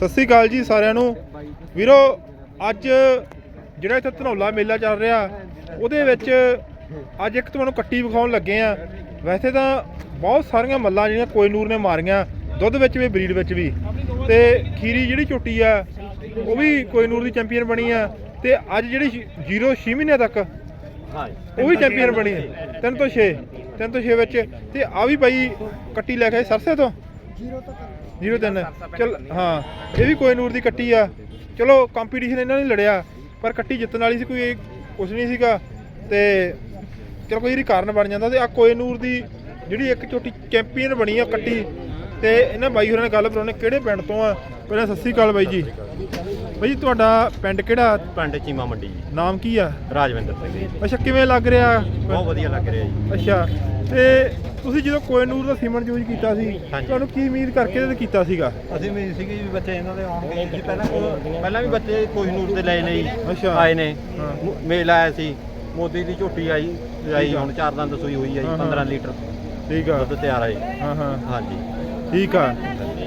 ਸਤਿ ਸ੍ਰੀ ਅਕਾਲ ਜੀ ਸਾਰਿਆਂ ਨੂੰ। ਵੀਰੋ, ਅੱਜ ਜਿਹੜਾ ਇੱਥੇ ਧਨੌਲਾ ਮੇਲਾ ਚੱਲ ਰਿਹਾ, ਉਹਦੇ ਵਿੱਚ ਅੱਜ ਇੱਕ ਤੁਹਾਨੂੰ ਕੱਟੀ ਵਿਖਾਉਣ ਲੱਗੇ ਆ ਵੈਸੇ ਤਾਂ ਬਹੁਤ ਸਾਰੀਆਂ ਮੱਲਾਂ ਜਿਹੜੀਆਂ ਕੋਇਨੂਰ ਨੇ ਮਾਰੀਆਂ, ਦੁੱਧ ਵਿੱਚ ਵੀ, ਬਰੀਡ ਵਿੱਚ ਵੀ। ਤੇ ਖੀਰੀ ਜਿਹੜੀ ਝੋਟੀ ਆ, ਉਹ ਵੀ ਕੋਈ ਨੂਰ ਦੀ ਚੈਂਪੀਅਨ ਬਣੀ ਆ। ਤੇ ਅੱਜ ਜਿਹੜੀ 0 6 ਮਹੀਨੇ ਤੱਕ, ਉਹ ਵੀ ਚੈਂਪੀਅਨ ਬਣੀ ਹੈ 3 ਤੋਂ 6 3 ਤੋਂ 6 ਵਿੱਚ। ਤੇ ਆ ਵੀ ਬਾਈ, ਕੱਟੀ ਲੈ ਕੇ ਆਏ ਸਰਸੇ ਤੋਂ? 03 ਚਲ ਹਾਂ ਇਹ ਵੀ ਕੋਇਨੂਰ ਦੀ ਕੱਟੀ ਆ। ਚਲੋ ਕੰਪੀਟੀਸ਼ਨ ਇਹਨਾਂ ਨੇ ਲੜਿਆ ਪਰ ਕੱਟੀ ਜਿੱਤਣ ਵਾਲੀ ਸੀ ਕੋਈ ਕੁਝ ਨਹੀਂ ਸੀਗਾ। ਤੇ ਚਲੋ ਕੋਈ ਕਾਰਨ ਬਣ ਜਾਂਦਾ। ਤੇ ਆ ਕੋਇਨੂਰ ਦੀ ਜਿਹੜੀ ਇੱਕ ਛੋਟੀ ਚੈਂਪੀਅਨ ਬਣੀ ਆ ਕੱਟੀ ਤੇ ਇਹਨਾਂ ਬਾਈ ਹੋਰਾਂ ਨਾਲ ਗੱਲ ਕਰਾਉਣੇ ਕਿਹੜੇ ਪਿੰਡ ਤੋਂ ਆ? ਪਹਿਲਾਂ ਸਤਿ ਸ੍ਰੀ ਅਕਾਲ ਬਾਈ ਜੀ। ਜੀ ਤੁਹਾਡਾ ਪਿੰਡ ਕਿਹੜਾ? ਪਿੰਡ ਚੀਮਾ ਮੰਡੀ ਜੀ। ਨਾਮ ਕੀ ਆ? ਰਾਜਵਿੰਦਰ ਸਿੰਘ ਜੀ। ਅੱਛਾ ਕਿਵੇਂ ਲੱਗ ਰਿਹਾ? ਬਹੁਤ ਵਧੀਆ ਲੱਗ ਰਿਹਾ ਜੀ। ਅੱਛਾ ਤੇ ਤੁਸੀਂ ਜਦੋਂ ਕੋਇਨੂਰ ਦਾ ਸੀਮਨ ਯੂਜ਼ ਕੀਤਾ ਸੀ ਹਾਂਜੀ। ਤੁਹਾਨੂੰ ਕੀ ਉਮੀਦ ਕਰਕੇ ਤੇ ਕੀਤਾ ਸੀਗਾ? ਅਸੀਂ ਵੀ ਸੀਗੇ ਵੀ ਬੱਚੇ ਇਹਨਾਂ ਦੇ ਆਉਣਗੇ ਜੀ। ਪਹਿਲਾਂ ਪਹਿਲਾਂ ਵੀ ਬੱਚੇ ਕੋਹੀਨੂਰ ਦੇ ਲਏ ਨੇ ਜੀ। ਅੱਛਾ। ਆਏ ਨੇ। ਹਾਂ। ਮ- ਮੇਲ ਆਇਆ ਸੀ। ਮੋਦੀ ਦੀ ਝੋਟੀ ਆਈ ਆਈ। ਹੁਣ ਚਾਰ ਦੰਦ ਸੂਈ ਹੋਈ ਆ ਹਾਂ, ਜੀ ਹਾਂ। 15 ਲੀਟਰ। ਠੀਕ ਆ। ਦੁੱਧ ਤਿਆਰ ਆ ਜੀ। ਹਾਂ ਹਾਂ। ਹਾਂਜੀ। ਠੀਕ ਆ।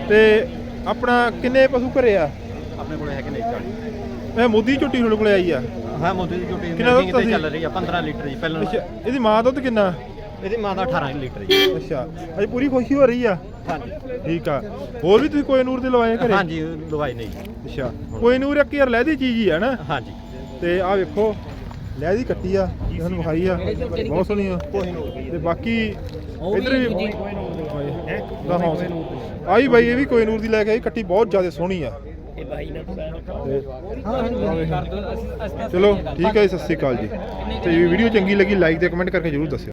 ਤੇ ਆਪਣਾ ਕਿੰਨੇ ਪਸ਼ੂ ਘਰੇ ਆ? ਆਪਣੇ ਕੋਲੇ ਹੈਗੇ ਨੇ 40 ਇਹ ਮੋਦੀ ਝੋਟੀ ਤੁਹਾਡੇ ਕੋਲੇ ਆਈ ਆ? ਹਾਂ ਮੋਦੀ ਦੀ ਝੋਟੀ ਕਿੰਨਾ ਦੁੱਧ ਤੇ? ਚੱਲ ਰਹੀ ਆ 15 ਲੀਟਰ ਜੀ ਪਹਿਲਾਂ ਅੱਛਾ ਇਹਦੀ ਮਾਂ ਦੁੱਧ ਕਿੰਨਾ? ਇਹਦੀ ਮਾਂ ਦਾ 18 ਲੀਟਰ ਜੀ। ਅੱਛਾ ਅਜੇ ਪੂਰੀ ਖੁਸ਼ੀ ਹੋ ਰਹੀ ਆ? ਹਾਂਜੀ। ਠੀਕ ਆ। ਹੋਰ ਵੀ ਤੁਸੀਂ ਕੋਇਨੂਰ ਦੇ ਲਵਾਏ ਘਰੇ? ਹਾਂਜੀ ਲਵਾਈ ਨਹੀਂ ਜੀ। ਅੱਛਾ ਕੋਇਨੂਰ ਇੱਕ ਯਾਰ ਲਹਿਦੀ ਚੀਜ਼ ਹੀ ਆ ਨਾ ਹਾਂਜੀ। ਤੇ ਆ ਵੇਖੋ ਲਹਿਦੀ ਕੱਟੀ ਆ ਤੁਹਾਨੂੰ ਵਿਖਾਈ ਆ। ਬਹੁਤ ਸੋਹਣੀ ਆ। ਦੀ ਤੇ ਬਾਕੀ ਇਧਰ ਵੀ ਦਾ ਹੌਸ ਆਈ ਬਾਈ ਇਹ ਵੀ ਕੋਈ ਨੂਰ ਦੀ ਲੈ ਕੇ ਆਈ ਕੱਟੀ ਬਹੁਤ ਜ਼ਿਆਦਾ ਸੋਹਣੀ ਆ। ਇਹ ਬਾਈ ਨਾਲ ਚਲੋ ਠੀਕ ਹੈ ਜੀ, ਸਤਿ ਸ੍ਰੀ ਅਕਾਲ ਜੀ। ਤੇ ਵੀਡੀਓ ਚੰਗੀ ਲੱਗੀ ਲਾਈਕ ਤੇ ਕਮੈਂਟ ਕਰਕੇ ਜਰੂਰ ਦੱਸਿਓ।